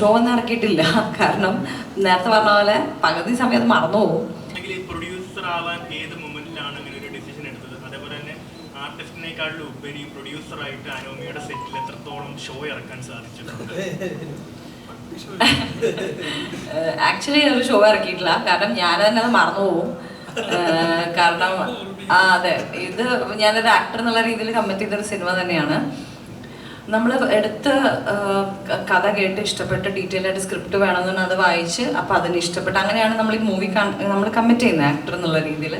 Show ഒന്നും ഇറക്കിയിട്ടില്ല. കാരണം നേരത്തെ പറഞ്ഞ പോലെ പകുതി സമയത്ത് മറന്നു പോകും. പ്രൊഡ്യൂസർ ആവാൻ ഏത് മൊമെന്റിലാണ് അങ്ങനെ ഒരു ഡിസിഷൻ എടുത്തത്? അതേപോലെ തന്നെ ആർട്ടിസ്റ്റിനേക്കാളും ഉപരി പ്രൊഡ്യൂസർ ആയിട്ട് അനോമിയുടെ സെറ്റിൽ എത്രത്തോളം ഷോ ഇറക്കാൻ സാധിച്ചിട്ടുണ്ട് ആക്ച്വലി ഒരു ഷോ ഇറക്കിയിട്ടില്ല. കാരണം ഞാൻ തന്നെ അത് മറന്നു പോകും. കാരണം ആ അതെ. ഇത് ഞാനൊരു ആക്ടർ എന്നുള്ള രീതിയിൽ കമ്മിറ്റ് ചെയ്തൊരു സിനിമ തന്നെയാണ്. നമ്മൾ എടുത്ത് കഥ കേട്ട് ഇഷ്ടപ്പെട്ട് ഡീറ്റെയിൽ ആയിട്ട് സ്ക്രിപ്റ്റ് വേണമെന്ന് അത് വായിച്ച് അപ്പം അതിന് ഇഷ്ടപ്പെട്ട് അങ്ങനെയാണ് നമ്മൾ ഈ മൂവി നമ്മൾ കമ്മിറ്റ് ചെയ്യുന്നത് ആക്ടർ എന്നുള്ള രീതിയിൽ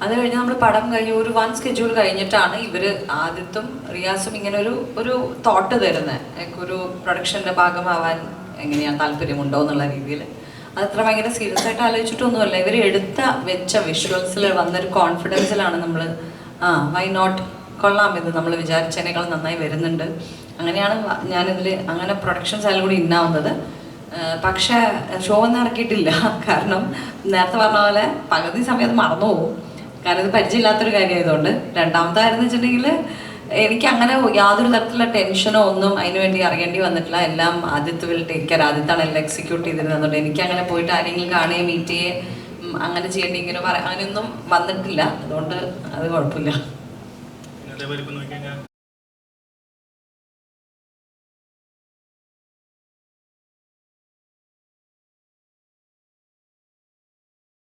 അത് കഴിഞ്ഞ് നമ്മൾ പടം കഴിഞ്ഞ് ഒരു വൺ സ്കെഡ്യൂൾ കഴിഞ്ഞിട്ടാണ് ഇവർ ആദ്യത്തും റിയാസും ഇങ്ങനെ ഒരു ഒരു തോട്ട് തരുന്നത് ഒരു പ്രൊഡക്ഷന്റെ ഭാഗമാവാൻ എങ്ങനെയാണ് താല്പര്യമുണ്ടോ എന്നുള്ള രീതിയിൽ അത് അത്ര ഭയങ്കര സീരിയസ് ആയിട്ട് ആലോചിച്ചിട്ടൊന്നുമല്ല. ഇവർ എടുത്ത വെച്ച വിഷ്വൽസിൽ വന്നൊരു കോൺഫിഡൻസിലാണ് നമ്മൾ ആ വൈ നോട്ട് കൊള്ളാം എന്ന് നമ്മൾ വിചാരിച്ചതിനേക്കാൾ നന്നായി വരുന്നുണ്ട്. അങ്ങനെയാണ് ഞാനിതിൽ അങ്ങനെ പ്രൊഡക്ഷൻ അതിൽ കൂടി ഇന്നാവുന്നത്. പക്ഷേ ഷോ ഒന്നും ഇറക്കിയിട്ടില്ല. കാരണം നേരത്തെ പറഞ്ഞ പോലെ പകുതി സമയത്ത് മറന്നു പോകും. കാരണം ഇത് പരിചയമില്ലാത്തൊരു കാര്യമായതുകൊണ്ട്. രണ്ടാമതായിരുന്നു വെച്ചിട്ടുണ്ടെങ്കിൽ എനിക്ക് അങ്ങനെ യാതൊരു തരത്തിലുള്ള ടെൻഷനോ ഒന്നും അതിന് വേണ്ടി അറിയേണ്ടി വന്നിട്ടില്ല. എല്ലാം ആദ്യത്തെ വിൽ ടേക്ക് കെയർ ആദ്യത്താണ് എല്ലാം എക്സിക്യൂട്ട് ചെയ്തിരുന്നത് എനിക്ക് അങ്ങനെ പോയിട്ട് ആരെങ്കിലും കാണുകയും മീറ്റ് ചെയ്യുകയും അങ്ങനെ ചെയ്യേണ്ടി ഇങ്ങനെ പറയാം അങ്ങനെയൊന്നും വന്നിട്ടില്ല. അതുകൊണ്ട് അത് കുഴപ്പമില്ല. അതേപോലെ ഇപ്പൊ നോക്കിക്കഴിഞ്ഞാൽ